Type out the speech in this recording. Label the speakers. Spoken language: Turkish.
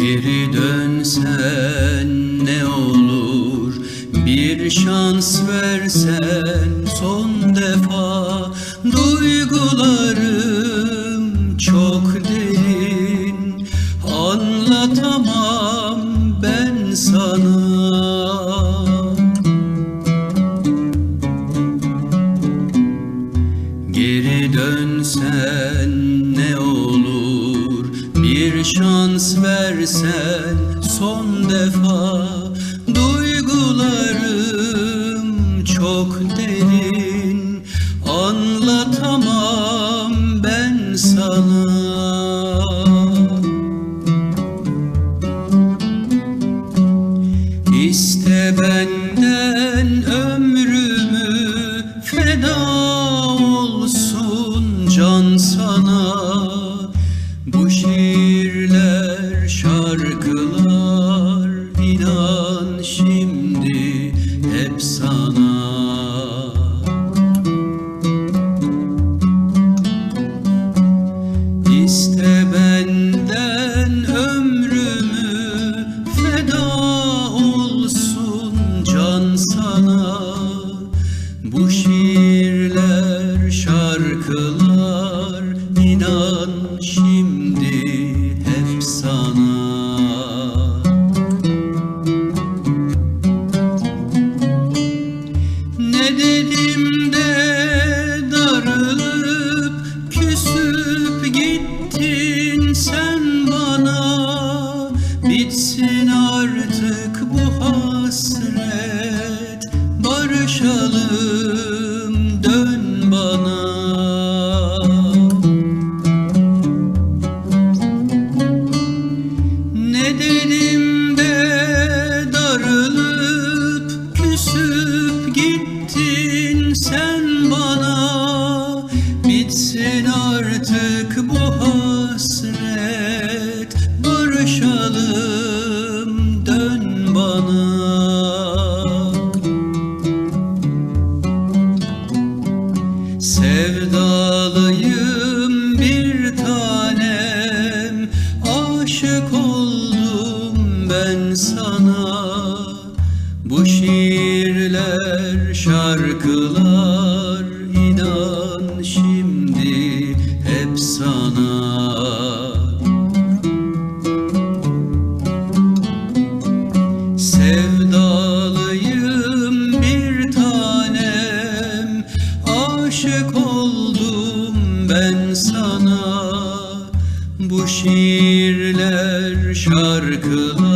Speaker 1: Geri dönsen ne olur? Bir şans versen son defa Duygularım çok derin. Anlatamam ben sana. Geri dönsen Şans versen son defa Duygularım çok derin. Anlatamam ben sana. İste benden ömrümü feda Bitsin artık Sevdalıyım bir tanem Aşık oldum ben sana. Bu şiirler şarkılar Bu şiirler şarkılar